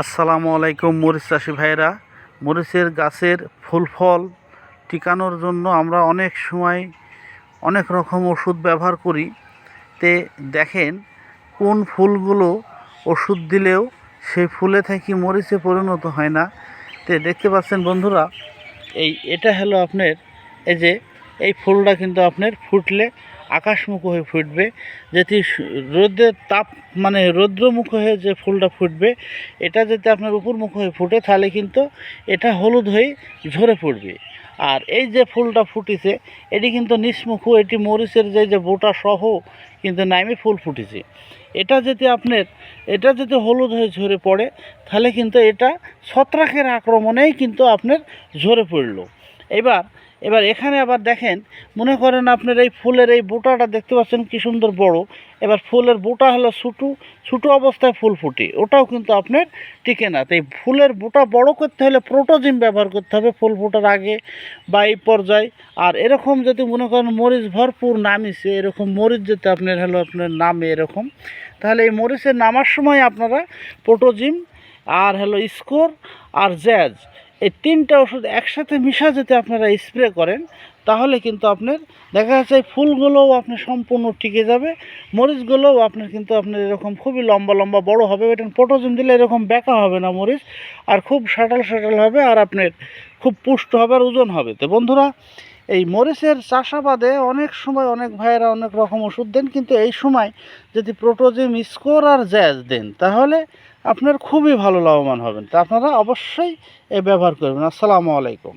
আসসালামু আলাইকুম মরিচ চাষি ভাইরা মরিচের গাছের ফুল ফল টিকানোর জন্য আমরা অনেক সময় অনেক রকম ওষুধ ব্যবহার করি। তে দেখেন কোন ফুলগুলো ওষুধ দিলেও সেই ফুলে থেকে মরিচে পরিণত হয় না। তে দেখতে পাচ্ছেন বন্ধুরা, এই এটা হলো আপনার, এই যে, এই ফুলটা কিন্তু আপনার ফুটলে আকাশমুখ হয়ে ফুটবে, যেটি রোদের তাপ মানে রৌদ্রমুখ হয়ে যে ফুলটা ফুটবে, এটা যদি আপনার উপরমুখ হয়ে ফুটে, তাহলে কিন্তু এটা হলুদ হয়ে ঝরে পড়বে। আর এই যে ফুলটা ফুটেছে, এটি কিন্তু নিষ্মুখ, এটি মরিচের যে যে বোটা সহ কিন্তু নামে ফুল ফুটেছে। এটা যদি আপনার, এটা যদি হলুদ হয়ে ঝরে পড়ে, তাহলে কিন্তু এটা ছত্রাকের আক্রমণেই কিন্তু আপনার ঝরে পড়ল। এবার এবার এখানে আবার দেখেন, মনে করেন আপনার এই ফুলের এই বোটাটা দেখতে পাচ্ছেন কি সুন্দর বড়। এবার ফুলের বোটা হলো ছোটো ছোটো অবস্থায় ফুল ফুটে। ওটাও কিন্তু আপনার টিকে না। তাই ফুলের বোটা বড় করতে হলে প্রোটোজিম ব্যবহার করতে হবে ফুল ফোটার আগে বা এই পর্যায়ে। আর এরকম যদি মনে করেন মরিচ ভরপুর নামিছে, এরকম মরিচ যদি আপনার হলো আপনার নামে এরকম, তাহলে এই মরিচের নামার সময় আপনারা প্রোটোজিম আর হলো স্কোর আর জ্যাজ এই তিনটা ওষুধ একসাথে মিশা যদি আপনারা স্প্রে করেন, তাহলে কিন্তু আপনার দেখা যাচ্ছে ফুলগুলোও আপনার সম্পূর্ণ টিকে যাবে, মরিচগুলোও আপনার কিন্তু আপনার এরকম খুবই লম্বা লম্বা বড় হবে এটা পটোজন দিলে এরকম বেঁকা হবে না মরিচ, আর খুব সাটাল সাটাল হবে, আর আপনার খুব পুষ্ট হবে, আর ওজন হবে। তো বন্ধুরা এই মরিচের চাষাবাদে অনেক সময় অনেক ভাইয়েরা অনেক রকম ওষুধ দেন, কিন্তু এই সময় যদি প্রোটোজিম স্কোর আর জ্যাজ দেন, তাহলে আপনার খুবই ভালো লাভবান হবেন। তা আপনারা অবশ্যই এ ব্যবহার করবেন। আসসালামু আলাইকুম।